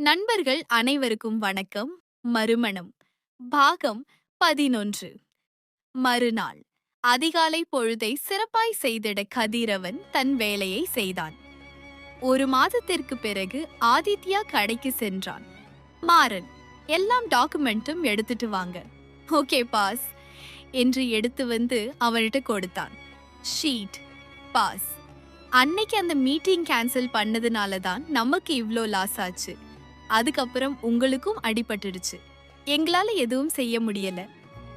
நண்பர்கள் அனைவருக்கும் வணக்கம். மறுமணம். பாகம் பதினொன்று. மறுநாள். அதிகாலை பொழுதை சிறப்பாய் செய்திட கதிரவன் தன் வேலையை செய்தான். ஒரு மாதத்திற்கு பிறகு ஆதித்யா கடைக்கு சென்றான். மாறன் எல்லாம் டாக்குமெண்ட்டும் எடுத்துட்டு வாங்க. ஓகே பாஸ் என்று எடுத்து வந்து அவன்கிட்ட கொடுத்தான். Sheet pass. அன்னைக்கு அந்த மீட்டிங் கேன்சல் பண்ணதுனால தான் நமக்கு இவ்வளோ லாஸ் ஆச்சு. அதுக்கப்புறம் உங்களுக்கும் அடிபட்டுடுச்சு. எங்களால எதுவும் செய்ய முடியல.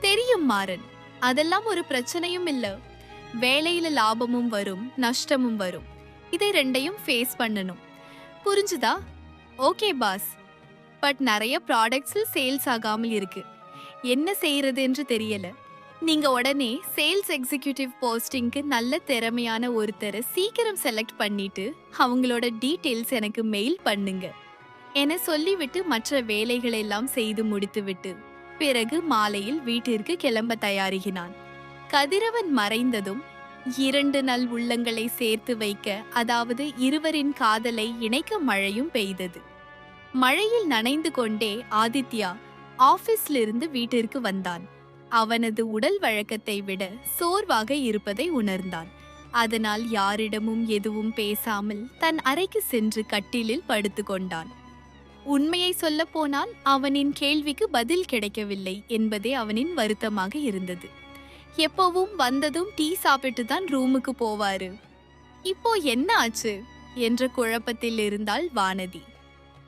தெரியும் மாறன். அதெல்லாம் ஒரு பிரச்சனையும் இல்ல. வேலையில லாபமும் வரும் நஷ்டமும் வரும். இதை ரெண்டையும் ஃபேஸ் பண்ணணும். புரிஞ்சுதா? ஓகே பாஸ் பட் நிறைய ப்ராடக்ட்ஸில் சேல்ஸ் ஆகாமல் இருக்கு. என்ன செய்யறது என்று தெரியல. நீங்க உடனே சேல்ஸ் எக்ஸிகியூட்டிவ் போஸ்டிங்க்கு நல்ல திறமையான ஒருத்தரை சீக்கிரம் செலக்ட் பண்ணிட்டு அவங்களோட டீட்டெயில்ஸ் எனக்கு மெயில் பண்ணுங்க. என சொல்லிவிட்டு மற்ற வேலைகளெல்லாம் செய்து முடித்துவிட்டு பிறகு மாலையில் வீட்டிற்கு கிளம்ப தயாரிகினான். கதிரவன் மறைந்ததும் இரண்டு நல் உள்ளங்களை சேர்த்து வைக்க அதாவது இருவரின் காதலை இணைக்க மழையும் பெய்தது. மழையில் நனைந்து கொண்டே ஆதித்யா ஆபீஸ்லிருந்து வீட்டிற்கு வந்தான். அவனது உடல் வழக்கத்தை விட சோர்வாக இருப்பதை உணர்ந்தான். அதனால் யாரிடமும் எதுவும் பேசாமல் தன் அறைக்கு சென்று கட்டிலில் படுத்துக்கொண்டான். உண்மையை சொல்ல போனால் அவனின் கேள்விக்கு பதில் கிடைக்கவில்லை என்பதே அவனின் வருத்தமாக இருந்தது. எப்பவும் வந்ததும் டீ சாப்பிட்டு தான் ரூமுக்கு போவாரு. இப்போ என்ன ஆச்சு? என்ற குழப்பத்தில் இருந்தாள் வானதி.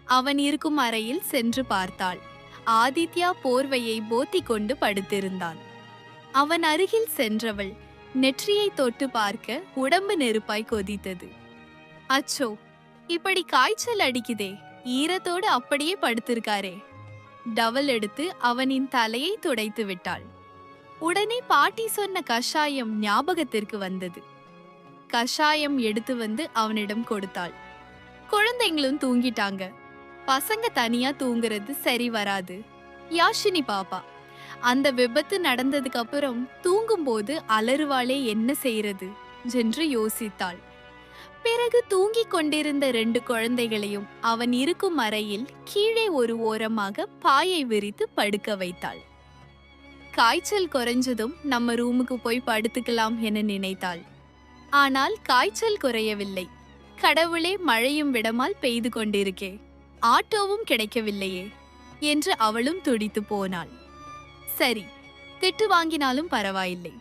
அவன் இருக்கும் அறையில் சென்று பார்த்தாள். ஆதித்யா போர்வையை போத்தி கொண்டு படுத்திருந்தான். அவன் அருகில் சென்றவள் நெற்றியை தொட்டு பார்க்க உடம்பு நெருப்பாய் கொதித்தது. அச்சோ! இப்படி காய்ச்சல் அடிக்குதே! ஈரத்தோடு அப்படியே படுத்திருக்காரே. டவல் எடுத்து அவனின் தலையை துடைத்து விட்டாள். உடனே பாட்டி சொன்ன கஷாயம் ஞாபகத்திற்கு வந்தது. கஷாயம் எடுத்து வந்து அவனிடம் கொடுத்தாள். குழந்தைங்களும் தூங்கிட்டாங்க. பசங்க தனியா தூங்குறது சரி வராது. யாஷினி பாப்பா அந்த விபத்து நடந்ததுக்கு அப்புறம் தூங்கும்போது அலறுவாளே என்ன செய்யறது என்று யோசித்தாள். பிறகு தூங்கிக் கொண்டிருந்த ரெண்டு குழந்தைகளையும் அவன் இருக்கும் அறையில் கீழே ஒரு ஓரமாக பாயை விரித்து படுக்க வைத்தாள். காய்ச்சல் குறைஞ்சதும் நம்ம ரூமுக்கு போய் படுத்துக்கலாம் என நினைத்தாள். ஆனால் காய்ச்சல் குறையவில்லை. கடவுளே மழையும் விடமால் பெய்து கொண்டிருக்கே. ஆட்டோவும் கிடைக்கவில்லையே என்று அவளும் துடித்து போனாள். சரி திட்டு வாங்கினாலும் பரவாயில்லை.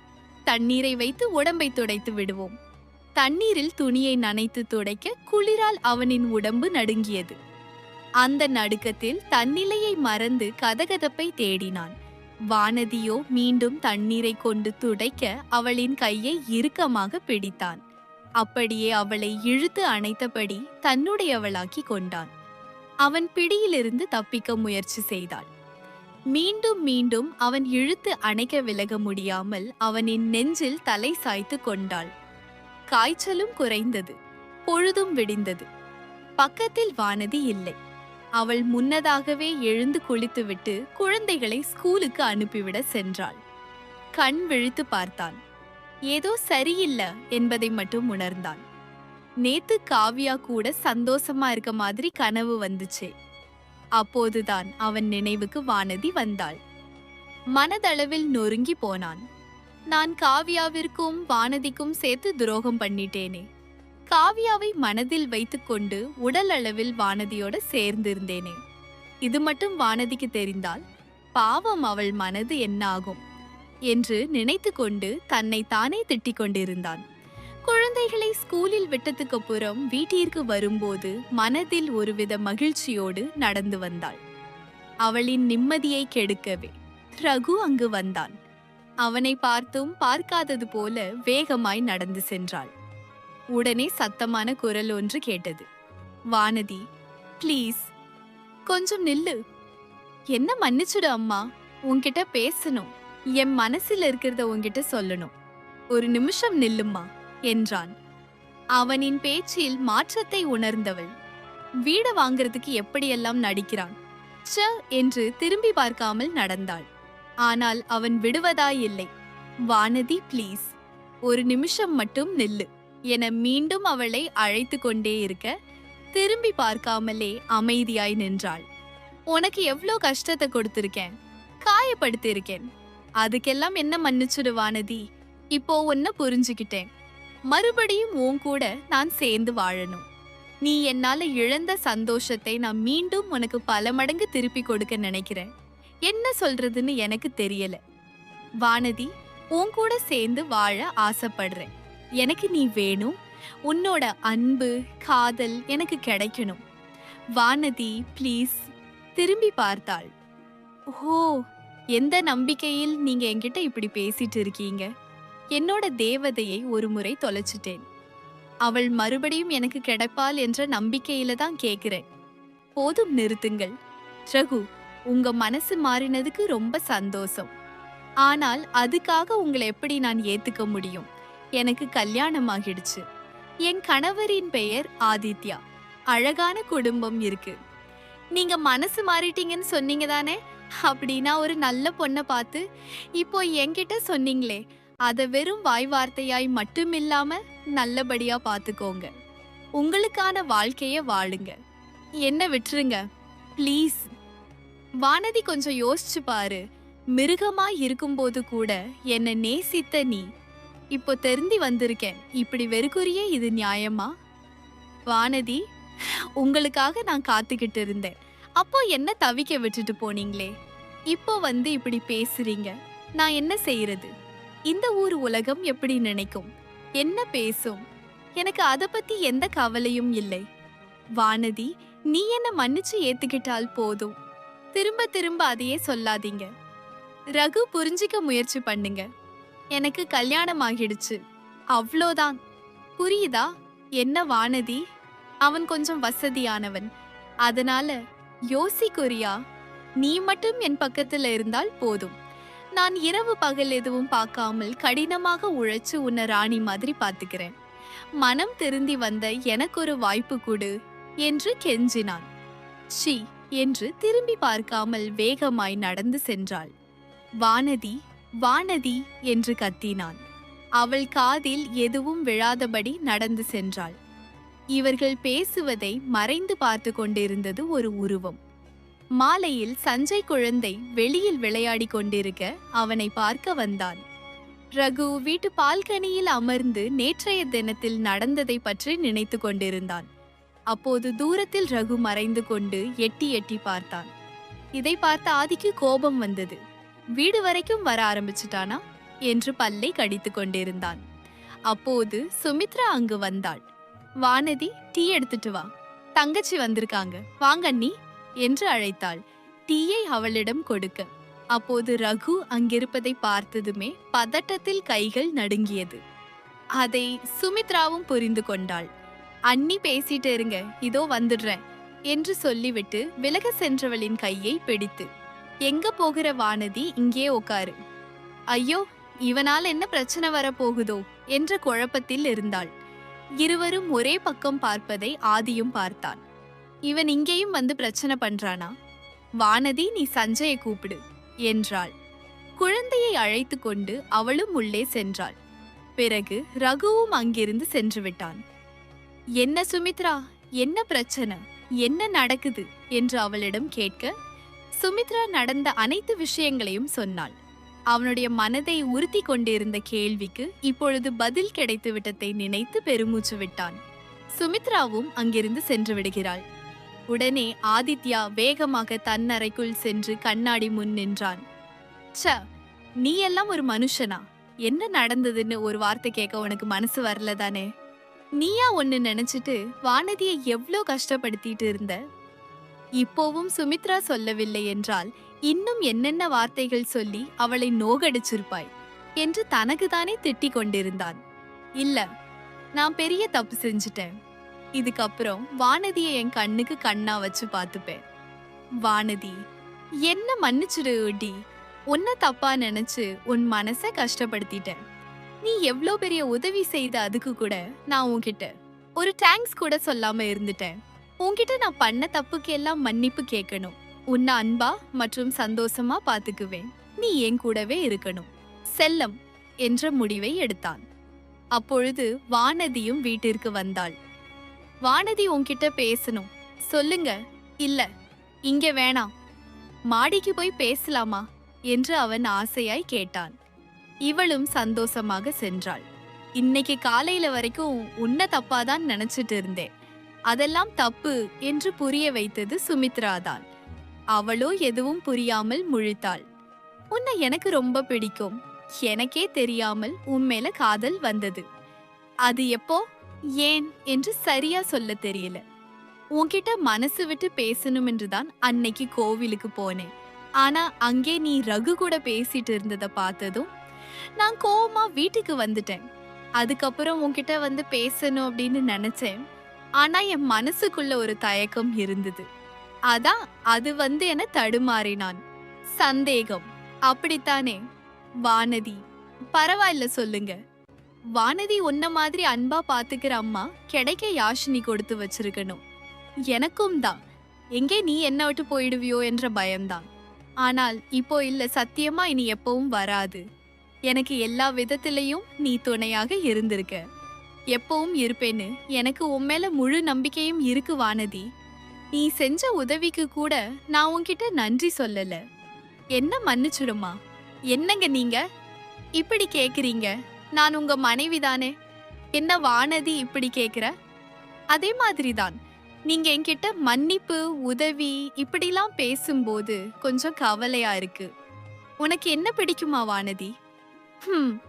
தண்ணீரை வைத்து உடம்பை துடைத்து விடுவோம். தண்ணீரில் துணியை நனைத்து துடைக்க குளிரால் அவனின் உடம்பு நடுங்கியது. அந்த நடுக்கத்தில் தன்னிலையை மறந்து கதகதப்பை தேடினான். வானதியோ மீண்டும் தண்ணீரை கொண்டு துடைக்க அவளின் கையை இறுக்கமாக பிடித்தான். அப்படியே அவளை இழுத்து அணைத்தபடி தன்னுடையவளாக்கி கொண்டான். அவன் பிடியிலிருந்து தப்பிக்க முயற்சி செய்தாள். மீண்டும் மீண்டும் அவன் இழுத்து அணைக்க விலக முடியாமல் அவனின் நெஞ்சில் தலை சாய்த்து கொண்டாள். காய்ச்சலும் குறைந்தது பொழுதும் விடிந்தது. பக்கத்தில் வானதி இல்லை. அவள் முன்னதாகவே எழுந்து குளித்துவிட்டு குழந்தைகளை ஸ்கூலுக்கு அனுப்பிவிட சென்றாள். கண் விழித்து பார்த்தான். ஏதோ சரியில்லை என்பதை மட்டும் உணர்ந்தான். நேத்து காவியா கூட சந்தோஷமா இருக்க மாதிரி கனவு வந்துச்சே. அப்போதுதான் அவன் நினைவுக்கு வானதி வந்தாள். மனதளவில் நொறுங்கி போனான். நான் காவியாவிற்கும் வானதிக்கும் சேர்த்து துரோகம் பண்ணிட்டேனே. காவியாவை மனதில் வைத்துக்கொண்டு உடல் அளவில் வானதியோட சேர்ந்திருந்தேனே. இது மட்டும் வானதிக்கு தெரிந்தால் பாவம் அவள் மனது என்ன ஆகும் என்று நினைத்து கொண்டு தன்னை தானே திட்டிக் கொண்டிருந்தான். குழந்தைகளை ஸ்கூலில் விட்டதுக்கு அப்புறம் வீட்டிற்கு வரும்போது மனதில் ஒருவித மகிழ்ச்சியோடு நடந்து வந்தாள். அவளின் நிம்மதியை கெடுக்கவே ரகு அங்கு வந்தான். அவனை பார்த்தும் பார்க்காதது போல வேகமாய் நடந்து சென்றாள். உடனே சத்தமான குரல் ஒன்று கேட்டது. வானதி ப்ளீஸ் கொஞ்சம் நில்லு. என்ன மன்னிச்சுடு அம்மா உன்கிட்ட பேசணும். என் மனசில் இருக்கிறத உன்கிட்ட சொல்லணும். ஒரு நிமிஷம் நில்லும்மா என்றான். அவனின் பேச்சில் மாற்றத்தை உணர்ந்தவள். வீடு வாங்குறதுக்கு எப்படியெல்லாம் நடிக்கிறான் ச என்று திரும்பி பார்க்காமல் நடந்தாள். ஆனால் அவன் விடுவதாயில்லை. வானதி ப்ளீஸ் ஒரு நிமிஷம் மட்டும் நில்லு என மீண்டும் அவளை அழைத்து கொண்டே இருக்க திரும்பி பார்க்காமலே அமைதியாய் நின்றாள். உனக்கு எவ்வளோ கஷ்டத்தை கொடுத்திருக்கேன்? காயப்படுத்தியிருக்கேன். அதுக்கெல்லாம் என்ன மன்னிச்சுடு வானதி? இப்போ ஒன்ன புரிஞ்சுக்கிட்டேன். மறுபடியும் உன் கூட நான் சேர்ந்து வாழணும். நீ என்னால இழந்த சந்தோஷத்தை நான் மீண்டும் உனக்கு பல மடங்கு திருப்பி கொடுக்க நினைக்கிறேன். என்ன சொல்றதுன்னு எனக்கு தெரியல. வானதி உன் கூட சேர்ந்து வாழ ஆசைப்படுறேன். எனக்கு நீ வேணும். உன்னோட அன்பு காதல் எனக்கு கிடைக்கணும். வானதி ப்ளீஸ். திரும்பி பார்த்தாள். ஓ எந்த நம்பிக்கையில் நீங்க என்கிட்ட இப்படி பேசிட்டு இருக்கீங்க? என்னோட தேவதையை ஒரு முறை தொலைச்சிட்டேன். அவள் மறுபடியும் எனக்கு கிடைப்பாள் என்ற நம்பிக்கையில தான் கேக்குறேன். போதும் நிறுத்துங்கள். ரகு உங்க மனசு மாறினதுக்கு ரொம்ப சந்தோஷம். ஆனால் அதுக்காக உங்களை எப்படி நான் ஏத்துக்க முடியும்? எனக்கு கல்யாணம் ஆகிடுச்சு என் கணவரின் பெயர் ஆதித்யா. அழகான குடும்பம் இருக்கு. நீங்க மனசு மாறிட்டீங்கன்னு சொன்னீங்க தானே? அப்படின்னா ஒரு நல்ல பொண்ணை பார்த்து இப்போ என்கிட்ட சொன்னீங்களே அதை வெறும் வாய் வார்த்தையாய் மட்டும் இல்லாம நல்லபடியா பார்த்துக்கோங்க உங்களுக்கான வாழ்க்கைய வாழுங்க. என்ன விட்டுருங்க. ப்ளீஸ். வானதி கொஞ்சம் யோசிச்சு பாரு. மிருகமா இருக்கும்போது கூட என்னை நேசித்த நீ. இப்போ தெரிந்தி வந்திருக்கேன். இப்படி வெறுக்குரிய இது நியாயமா? வானதி உங்களுக்காக நான் காத்துக்கிட்டு இருந்தேன். அப்போ என்ன தவிக்க விட்டுட்டு போனீங்களே? இப்போ வந்து இப்படி பேசுறீங்க. நான் என்ன செய்யறது இந்த ஊர் உலகம் எப்படி நினைக்கும்? என்ன பேசும்? எனக்கு அதை பத்தி எந்த கவலையும் இல்லை. வானதி நீ என்ன மன்னிச்சு ஏத்துக்கிட்டால் போதும். திரும்ப திரும்ப அதையே சொல்லாதீங்க. ரகு புரிஞ்சிக்க முயற்சி பண்ணுங்க. எனக்கு கல்யாணம் ஆகிடுச்சு அவ்வளோதான் புரியுதா? என்ன வானதி? அவன் கொஞ்சம் வசதியானவன். அதனால யோசிக்குரியா நீ மட்டும் என் பக்கத்துல இருந்தால் போதும். நான் இரவு பகல் எதுவும் பார்க்காமல் கடினமாக உழைச்சு உன்னை ராணி மாதிரி பார்த்துக்கிறேன். மனம் திருந்தி வந்த எனக்கு ஒரு வாய்ப்பு கொடு என்று கெஞ்சினான். ஷீ என்று திரும்பி பார்க்காமல் வேகமாய் நடந்து சென்றாள். வானதி வானதி என்று கத்தினான். அவள் காதில் எதுவும் விழாதபடி நடந்து சென்றாள். இவர்கள் பேசுவதை மறைந்து பார்த்து கொண்டிருந்தது ஒரு உருவம். மாலையில் சஞ்சய் குழந்தை வெளியில் விளையாடி கொண்டிருக்க அவனை பார்க்க வந்தான். ரகு வீட்டு பால்கனியில் அமர்ந்து நேற்றைய தினத்தில் நடந்ததை பற்றி நினைத்து கொண்டிருந்தான். அப்போது தூரத்தில் ரகு மறைந்து கொண்டு எட்டி எட்டி பார்த்தான். இதை பார்த்த ஆதிக்கு கோபம் வந்தது. வீடு வரைக்கும் வர ஆரம்பிச்சிட்டானா? என்று பல்லை கடித்து கொண்டிருந்தான். அப்போது சுமித்ரா அங்கு வந்தாள். வானதி டீ எடுத்துட்டு வா. தங்கச்சி வந்திருக்காங்க. வாங்க அண்ணி என்று அழைத்தாள். டீயை அவளிடம் கொடுக்க. அப்போது ரகு அங்கிருப்பதை பார்த்ததுமே பதட்டத்தில் கைகள் நடுங்கியது. அதை சுமித்ராவும் புரிந்து கொண்டாள். அண்ணி பேசிட்டு இருங்க இதோ வந்துடுறேன் என்று சொல்லிவிட்டு விலக சென்றவளின் கையை பிடித்து. எங்க போகிற வானதி இங்கே உட்காரு ஐயோ இவனால் என்ன பிரச்சனை வரப்போகுதோ என்ற குழப்பத்தில் இருந்தாள். இருவரும் ஒரே பக்கம் பார்ப்பதை ஆதியும் பார்த்தான். இவன் இங்கேயும் வந்து பிரச்சனை பண்றானா? வானதி நீ சஞ்சயை கூப்பிடு என்றாள். குழந்தையை அழைத்து கொண்டு அவளும் உள்ளே சென்றாள். பிறகு ரகுவும் அங்கிருந்து சென்று விட்டான். என்ன சுமித்ரா என்ன பிரச்சனை என்ன நடக்குது என்று அவளிடம் கேட்க சுமித்ரா நடந்த அனைத்து விஷயங்களையும் சொன்னாள். அவனுடைய மனதை உறுத்தி கொண்டிருந்த கேள்விக்கு இப்பொழுது பதில் கிடைத்து விட்டதை நினைத்து பெருமூச்சு விட்டான். சுமித்ராவும் அங்கிருந்து சென்று விடுகிறாள். உடனே ஆதித்யா வேகமாக தன் அறைக்குள் சென்று கண்ணாடி முன் நின்றான். ச்ச நீ எல்லாம் ஒரு மனுஷனா? என்ன நடந்ததுன்னு ஒரு வார்த்தை கேட்க உனக்கு மனசு வரல தானே? நீயா ஒன்னு நினைச்சிட்டு வானதியை எவ்வளோ கஷ்டப்படுத்திட்டு இருந்த? இப்போவும் சுமித்ரா சொல்லவில்லை என்றால் இன்னும் என்னென்ன வார்த்தைகள் சொல்லி அவளை நோகடிச்சிருப்பாய்? என்று தனக்குதானே திட்டிக் கொண்டிருந்தான். இல்ல நான் பெரிய தப்பு செஞ்சுட்டேன். இதுக்கப்புறம் வானதியை என் கண்ணுக்கு கண்ணா வச்சு பார்த்துப்பேன். வானதி என்ன மன்னிச்சிடு டி. உன்னை தப்பா நினைச்சு உன் மனச கஷ்டப்படுத்திட்டேன். நீ எவ்வளோ பெரிய உதவி செய்த அதுக்கு கூட நான் உன்கிட்ட ஒரு தேங்க்ஸ் கூட சொல்லாம இருந்துட்டேன். உன்கிட்ட நான் பண்ண தப்புக்கு எல்லாம் மன்னிப்பு கேட்கணும். உன்னை அன்பா மற்றும் சந்தோஷமா பாத்துக்குவேன். நீ என் கூடவே இருக்கணும். செல்லம் என்ற முடிவை எடுத்தான். அப்பொழுது வானதியும் வீட்டிற்கு வந்தாள். வானதி உன்கிட்ட பேசணும். சொல்லுங்க. இல்ல. இங்க வேணாம். மாடிக்கு போய் பேசலாமா? என்று அவன் ஆசையாய் கேட்டான். இவளும் சந்தோஷமாக சென்றாள். இன்னைக்கு காலையில வரைக்கும் உன்ன தப்பாதான் நினைச்சிட்டு இருந்தேன். அதெல்லாம் தப்பு என்று புரிய வைத்தது சுமித்ரா தான் அவளோ எதுவும் புரியாமல் முழித்தாள். உன்னை எனக்கு ரொம்ப பிடிக்கும். எனக்கே தெரியாமல் உன் மேல காதல் வந்தது. அது எப்போ? ஏன்? என்று சரியா சொல்ல தெரியல. உன்கிட்ட மனசு விட்டு பேசணும் என்றுதான் அன்னைக்கு கோவிலுக்கு போனேன். ஆனா அங்கே நீ ரகு கூட பேசிட்டு இருந்ததை பார்த்ததும் நான் கோவமா வீட்டுக்கு வந்துட்டேன். அதுக்கப்புறம் உன்கிட்ட வந்து பேசணும் அப்படின்னு நினைச்சேன். ஆனா என் மனசுக்குள்ள ஒரு தயக்கம் இருந்தது. அதான் அது வந்து என தடுமாறினான். சந்தேகம். அப்படித்தானே? வானதி. பரவாயில்ல சொல்லுங்க. வானதி உன்ன மாதிரி அன்பா பாத்துக்கிற அம்மா கிடைக்க யாஷினி கொடுத்து வச்சிருக்கணும். எனக்கும் தான். எங்கே நீ என்ன விட்டு போயிடுவியோ என்ற பயம்தான். ஆனால் இப்போ இல்ல சத்தியமா இனி எப்பவும் வராது. எனக்கு எல்லா விதத்திலையும் நீ துணையாக இருந்திருக்க. எப்பவும் இருப்பேன்னு எனக்கு உன் மேல முழு நம்பிக்கையும் இருக்கு வானதி. நீ செஞ்ச உதவிக்கு கூட நான் உன்கிட்ட நன்றி சொல்லல. என்ன மன்னிச்சுடுமா? என்னங்க நீங்க? இப்படி கேக்குறீங்க. நான் உங்க மனைவி தானே. என்ன வானதி இப்படி கேக்குற? அதே மாதிரிதான். நீங்க என்கிட்ட மன்னிப்பு உதவி இப்படிலாம் பேசும்போது கொஞ்சம் கவலையா இருக்கு. உனக்கு என்ன பிடிக்குமா வானதி? ஹம்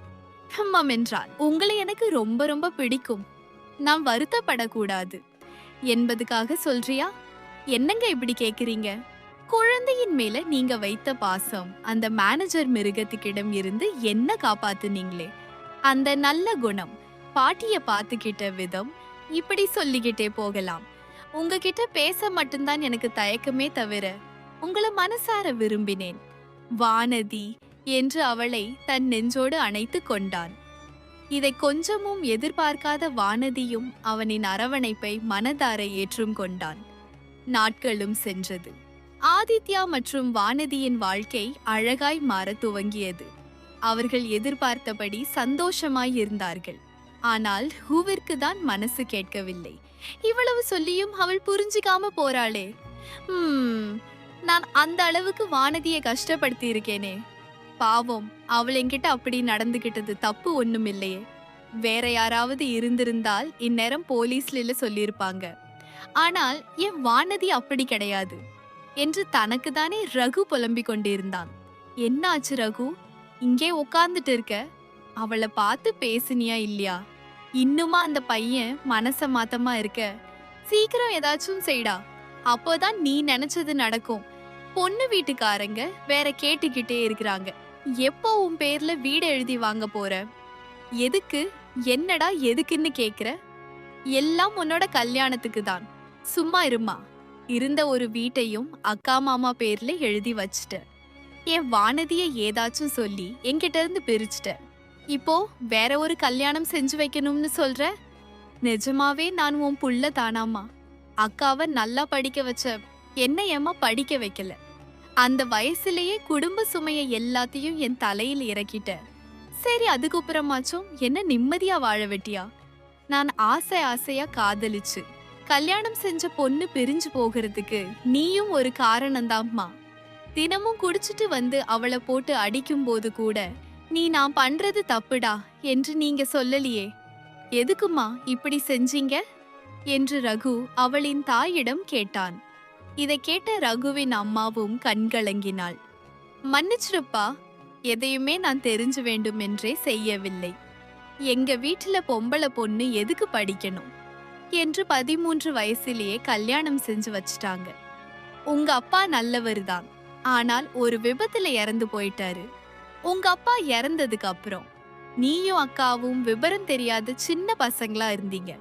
ஹம்மம் உங்களை எனக்கு ரொம்ப ரொம்ப பிடிக்கும். நான் வருத்தப்படக்கூடாது. என்பதுக்காக சொல்றியா? என்னங்க இப்படி கேக்குறீங்க? குழந்தையின் மேல நீங்க வைத்த பாசம் அந்த மேனேஜர் மிருகத்துக்கிடம் இருந்து என்ன காப்பாத்துனீங்களே? அந்த நல்ல குணம் பாட்டிய பாத்துக்கிட்ட விதம் இப்படி சொல்லிக்கிட்டே போகலாம். உங்ககிட்ட பேச மட்டும்தான் எனக்கு தயக்கமே தவிர உங்களை மனசார விரும்பினேன். வானதி என்று அவளை தன் நெஞ்சோடு அணைத்து கொண்டான். இதை கொஞ்சமும் எதிர்பார்க்காத வானதியும் அவனின் அரவணைப்பை மனதார ஏற்றும் கொண்டான். நாட்களும் சென்றது. ஆதித்யா மற்றும் வானதியின் வாழ்க்கை அழகாய் மாறத் துவங்கியது. அவர்கள் எதிர்பார்த்தபடி சந்தோஷமாய் இருந்தார்கள். ஆனால் ஹூவிற்கு தான் மனசு கேட்கவில்லை. இவ்வளவு சொல்லியும் அவள் புரிஞ்சுக்காம போறாளே. நான் அந்த அளவுக்கு வானதியை கஷ்டப்படுத்தி இருக்கேனே பாவம் அவள் என்கிட்ட அப்படி நடந்துகிட்டது தப்பு ஒன்றும் இல்லையே வேற யாராவது இருந்திருந்தால் இந்நேரம் போலீஸ்ல சொல்லியிருப்பாங்க. ஆனால் என் வானதி அப்படி கிடையாது. என்று தனக்கு தானே ரகு புலம்பிக் கொண்டிருந்தான். என்ன ஆச்சு ரகு? இங்கே உட்கார்ந்துட்டு இருக்க? அவளை பார்த்து பேசுனியா இல்லையா? இன்னுமா அந்த பையன் மனச மாத்தமா இருக்க? சீக்கிரம் ஏதாச்சும் செய்டா. அப்போதான் நீ நினைச்சது நடக்கும். பொண்ணு வீட்டுக்காரங்க வேற கேட்டுக்கிட்டே இருக்கிறாங்க. எப்போ உன் பேர்ல வீடு எழுதி வாங்க போற? எதுக்கு? என்னடா எதுக்குன்னு கேக்குற? எல்லாம் உன்னோட கல்யாணத்துக்கு தான் சும்மா இருமா. இருந்த ஒரு வீட்டையும் அக்கா மாமா பேர்ல எழுதி வச்சுட்ட. என் வானதியை ஏதாச்சும் சொல்லி என்கிட்ட இருந்து பிரிச்சுட்ட. இப்போ வேற ஒரு கல்யாணம் செஞ்சு வைக்கணும்னு சொல்ற? நிஜமாவே நான் உன் புள்ள தானாமா அக்காவை நல்லா படிக்க வச்ச என்ன ஏமா படிக்க வைக்கல? அந்த வயசுலயே குடும்ப சுமைய எல்லாத்தையும் என் தலையில் இறக்கிட்ட சரி அதுக்கப்புறமாச்சும் என்ன நிம்மதியா வாழ வெட்டியா? நான் ஆசை ஆசையா காதலிச்சு. கல்யாணம் செஞ்ச பொண்ணு பிரிஞ்சு போகிறதுக்கு நீயும் ஒரு காரணம்தாம்மா தினமும் குடிச்சிட்டு வந்து அவளை போட்டு அடிக்கும் போது கூட நீ நான் பண்றது தப்புடா என்று நீங்க சொல்லலியே. எதுக்குமா இப்படி செஞ்சீங்க? என்று ரகு அவளின் தாயிடம் கேட்டான். இதை கேட்ட ரகுவின் அம்மாவும் கண்கலங்கினாள் மன்னிச்சிருப்பா எதையுமே நான் தெரிஞ்சு வேண்டும் என்றே செய்யவில்லை. எங்க வீட்டுல பொம்பளை பொண்ணு எதுக்கு படிக்கணும்? என்று பதிமூன்று வயசிலேயே கல்யாணம் செஞ்சு வச்சிட்டாங்க. உங்க அப்பா நல்லவர்தான். ஆனால் ஒரு விபத்துல இறந்து போயிட்டாரு. உங்க அப்பா இறந்ததுக்கு அப்புறம் நீயும் அக்காவும் விவரம் தெரியாத சின்ன பசங்களா இருந்தீங்க.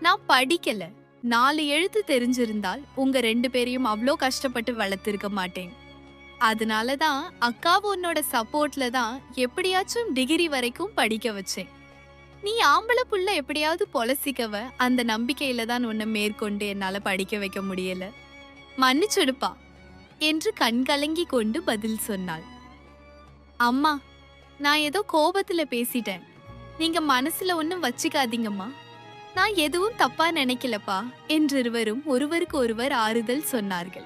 நான் படிக்கல. நாலு எழுத்து தெரிஞ்சிருந்தால் உங்க ரெண்டு பேரையும் அவ்வளோ கஷ்டப்பட்டு வளர்த்திருக்க மாட்டேன். அதனால தான் அக்காவும் உன்னோட சப்போர்ட்ல தான் எப்படியாச்சும் டிகிரி வரைக்கும் படிக்க வச்சேன். நீ ஆம்பளை புள்ள எப்படியாவது பொலசிக்கவ அந்த நம்பிக்கையில தான் உன்னை மேற்கொண்டு என்னால படிக்க வைக்க முடியல. மன்னிச்சுடுப்பா என்று கண்கலங்கி கொண்டு பதில் சொன்னாள். அம்மா நான் ஏதோ கோபத்துல பேசிட்டேன். நீங்க மனசுல ஒன்னும் வச்சுக்காதீங்கம்மா. நான் எதுவும் தப்பா நினைக்கலப்பா என்றிருவரும் ஒருவருக்கு ஒருவர் ஆறுதல் சொன்னார்கள்.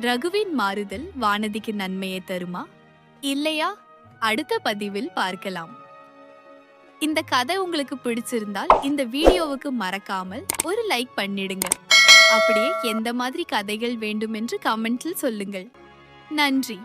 ரகுவின் மாறுதல் வானதிக்கு நன்மையை தருமா? இல்லையா? அடுத்த பதிவில் பார்க்கலாம். இந்த கதை உங்களுக்கு பிடிச்சிருந்தால் இந்த வீடியோவுக்கு மறக்காமல் ஒரு லைக் பண்ணிடுங்க. அப்படியே எந்த மாதிரி கதைகள் வேண்டும் என்று கமெண்ட்ல சொல்லுங்கள். நன்றி.